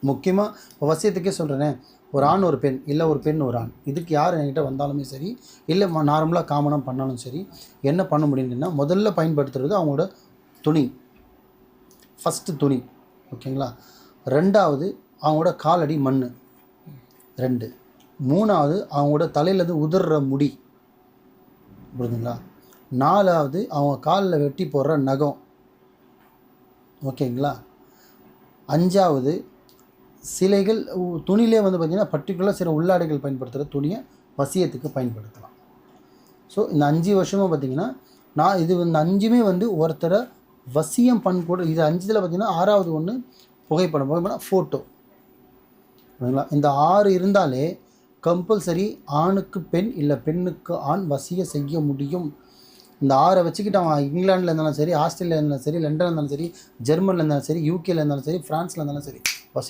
முக்கியமாக இப்போ வசியத்துக்கே சொல்கிறேனே ஒரு ஆண் ஒரு பெண் இல்லை ஒரு பெண் ஒரு ஆண். இதுக்கு யார் என்கிட்ட வந்தாலுமே சரி இல்லை நார்மலாக காமனாக பண்ணாலும் சரி என்ன பண்ண முடியும்னா முதல்ல பயன்படுத்துறது அவங்களோட துணி. ஃபஸ்ட்டு துணி ஓகேங்களா ரெண்டாவது அவங்களோட காலடி மண் ரெண்டு. மூணாவது அவங்களோட தலையிலேருந்து உதிர்ற முடி. புரியுதுங்களா நாலாவது அவங்க காலில் வெட்டி போடுற நகம். ஓகேங்களா அஞ்சாவது சிலைகள் துணியிலே வந்து பார்த்திங்கன்னா பர்டிகுலர் சில உள்ளாடைகள் பயன்படுத்துகிற துணியை வசியத்துக்கு பயன்படுத்தலாம். ஸோ இந்த அஞ்சு வருஷமாக பார்த்தீங்கன்னா நான் இது இந்த அஞ்சுமே வந்து ஒருத்தரை வசியம் பண்ண இது அஞ்சுல பார்த்தீங்கன்னா ஆறாவது ஒன்று புகைப்படம் புகைப்படம் ஃபோட்டோ ஓகேங்களா இந்த ஆறு இருந்தாலே கம்பல்சரி ஆணுக்கு பெண் இல்லை பெண்ணுக்கு ஆண் வசிய செய்ய முடியும். இந்த ஆறை வச்சுக்கிட்டு அவன் இங்கிலாண்டில் இருந்தாலும் சரி ஆஸ்திரேலியா இருந்தாலும் சரி லண்டனில் இருந்தாலும் சரி ஜெர்மனில் இருந்தாலும் சரி யூகேல இருந்தாலும் சரி ஃப்ரான்ஸில் இருந்தாலும் சரி